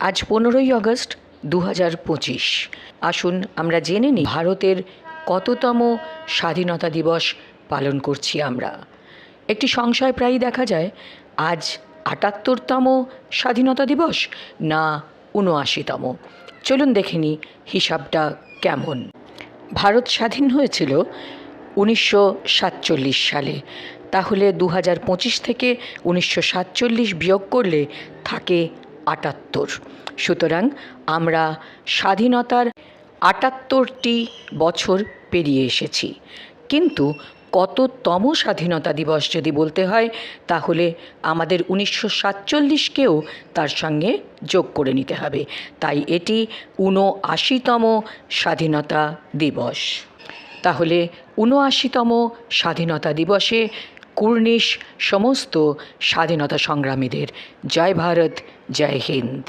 আজ পনেরোই আগস্ট দু হাজার পঁচিশ। আসুন আমরা জেনে নিই ভারতের কততম স্বাধীনতা দিবস পালন করছি আমরা। একটি সংশয় প্রায়ই দেখা যায়, আজ আটাত্তরতম স্বাধীনতা দিবস না উনআশিতম চলুন দেখে নিই হিসাবটা কেমন। ভারত স্বাধীন হয়েছিল উনিশশো সাতচল্লিশ সালে। তাহলে দু হাজার পঁচিশ থেকে উনিশশো সাতচল্লিশ বিয়োগ করলে থাকে আটাত্তর। সুতরাং আমরা স্বাধীনতার আটাত্তরটি বছর পেরিয়ে এসেছি। কিন্তু কততম স্বাধীনতা দিবস যদি বলতে হয়, তাহলে আমাদের উনিশশো সাতচল্লিশকেও তার সঙ্গে যোগ করে নিতে হবে। তাই এটি ঊনআশিতম স্বাধীনতা দিবস। তাহলে ঊনআশিতম স্বাধীনতা দিবসে কুর্নিশ সমস্ত স্বাধীনতা সংগ্রামীদের, জয় ভারত জয় হিন্দ